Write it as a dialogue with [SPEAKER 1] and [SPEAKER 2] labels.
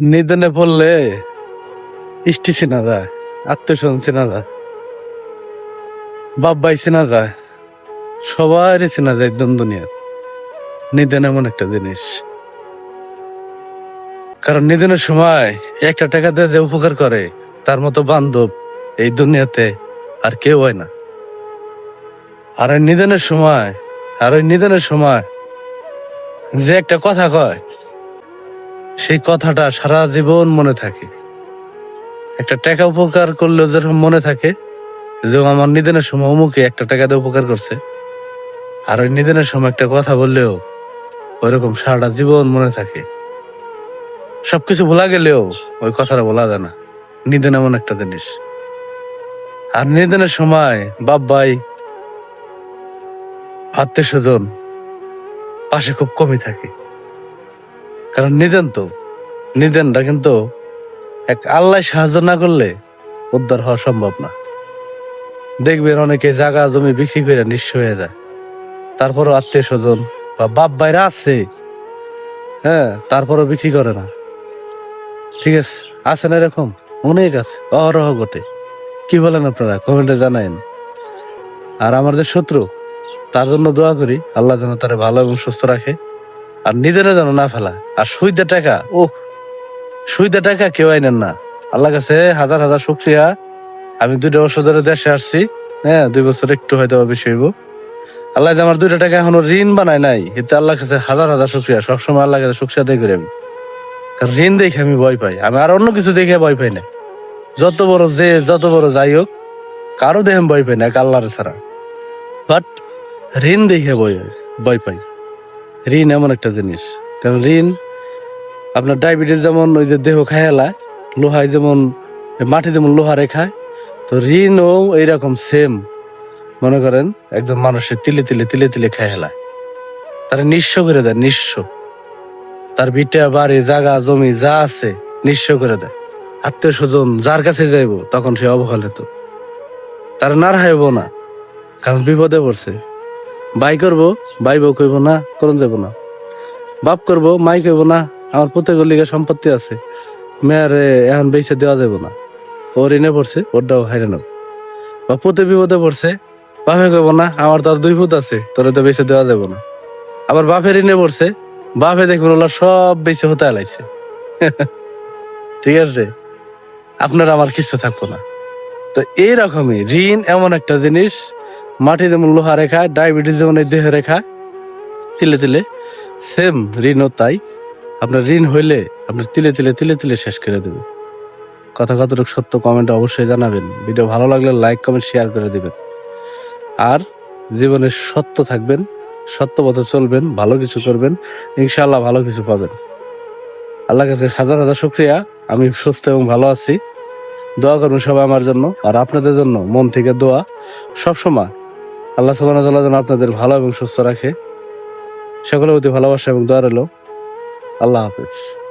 [SPEAKER 1] নিধনে পড়লে ইষ্টি চেনা যায় আত্মীয় চেনা যায় বাব্বাই চেনা যায়, সবারই চেনা যায় একদম দুনিয়া। নিধন এমন একটা জিনিস। কারণ নিধনের সময় একটা টাকা দিয়ে যে উপকার করে, তার মতো বান্ধব এই দুনিয়াতে আর কেউ হয় না। আর ওই নিধনের সময়, আর ওই নিধনের সময় যে একটা কথা কয় সেই কথাটা সারা জীবন মনে থাকে। একটা টাকা উপকার করলেও যেরকম মনে থাকে যে আমার নিধনের সময় অমুকে একটা টাকা দিয়ে উপকার করছে। আর ওই নিধনের সময় একটা কথা বললেও ওইরকম সারাটা জীবন মনে থাকে। সবকিছু ভোলা গেলেও ওই কথাটা বলা যায় না। নিধন এমন একটা জিনিস। আর নিধনের সময় বাপ ভাই, আত্মীয় স্বজন পাশে খুব কমই থাকে। কারণ নিদেন তো। নিদেনটা কিন্তু এক আল্লাহ সাহায্য না করলে উদ্ধার হওয়া সম্ভব না। দেখবেন অনেকে জায়গা জমি বিক্রি করে নিঃস্ব হয়ে যায়। তারপরও আত্মীয় স্বজন বা বাপ ভাইরা আছে হ্যাঁ তারপরও বিক্রি করে না। ঠিক আছে আছে না এরকম? অনেক আছে, অহরহ ঘটে। কি বলেন আপনারা? কমেন্টে জানায়েন আর আমার যে শত্রু, তার জন্য দোয়া করি, আল্লাহ যেন তারা ভালো এবং সুস্থ রাখে। আর নিজেরা যেন না ফেলা। আর সুইদা টাকা ও সুইদা টাকা কেউ আইনেন না। আল্লাহ কাছে হাজার হাজার শুক্রিয়া। আমি দুইটা বছর ধরে দেশে আসছি। হ্যাঁ দুই বছর একটু হয়তো বেশি হইব। আল্লাহ আমার দুইটা টাকা এখনও ঋণ বানায় নাই, এতে আল্লাহ কাছে হাজার হাজার শুক্রিয়া। সবসময় আল্লাহ কাছে শুক্রিয়া করি আমি। কারণ ঋণ দেখে আমি ভয় পাই। আমি আর অন্য কিছু দেখে ভয় পাই না। যত বড় যে, যত বড় যাই হোক, কারও দেখে আমি ভয় পাই না, এক আল্লাহর ছাড়া। বাট ঋণ দেখে ভয় ভয় পাই। ঋণ এমন একটা জিনিস। কারণ ঋণ আপনার ডায়াবেটিস যেমন ওই যে দেহ খায়ালায় লোহায় যেমন মাটি যেমন লোহারে খায় তো ঋণও এইরকম সেম মনে করেন একজন মানুষের তিলে তিলে তিলে তিলে খায় হেলায় তারা নিঃস্ব করে দেয়, নিঃস্ব। তার ভিটা, বাড়ি, জাগা, জমি যা আছে নিঃস্ব করে দেয়। আত্মীয় স্বজন যার কাছে যাইব, তখন সে অবহেলিত। তার নার হাইব না, কারণ বিপদে পড়ছে। বাই করব ভাই বউ কইব না করন যাব না। বাপ করব, মাই কইব না, আমার প্রত্যেক লিগে সম্পত্তি আছে। মেয়ারে এখন বেঁচে দেওয়া যাব না। ও ঋণে পড়ছে, ওরটাও হাইরে নেব বা পুতে বিপদে পড়ছে, বাপে কইব না, আমার তো আর দুই ফুট আছে, তোরে তো বেঁচে দেওয়া যাব না। আবার বাপের ঋণে পড়ছে, বাপে দেখবেন ওলা সব বেঁচে হতে আলাইছে ঠিক আছে? আপনার আমার কিছু থাকব না। তো এইরকমই ঋণ এমন একটা জিনিস মাটি যেমন লোহা রেখা ডায়াবেটিস যেমন এই দেহে রেখা। তিলে তিলে সেম ঋণও তাই। আপনার ঋণ হইলে আপনার তিলে তিলে তিলে তিলে শেষ করে দেবে। কথা কতটুকু সত্য কমেন্টে অবশ্যই জানাবেন। ভিডিও ভালো লাগলে লাইক কমেন্ট শেয়ার করে দেবেন। আর জীবনে সত্য থাকবেন, সত্য পথে চলবেন, ভালো কিছু করবেন, ইনশাআল্লাহ ভালো কিছু পাবেন। আল্লাহ কাছে হাজার হাজার শুক্রিয়া। আমি সুস্থ এবং ভালো আছি। দোয়া করবেন সবাই আমার জন্য। আর আপনাদের জন্য মন থেকে দোয়া। সবসময় আল্লাহ সুবাহ যেন আপনাদের ভালো এবং সুস্থ রাখে। সকলের প্রতি ভালোবাসা এবং দোয়া রইল। আল্লাহ হাফিজ।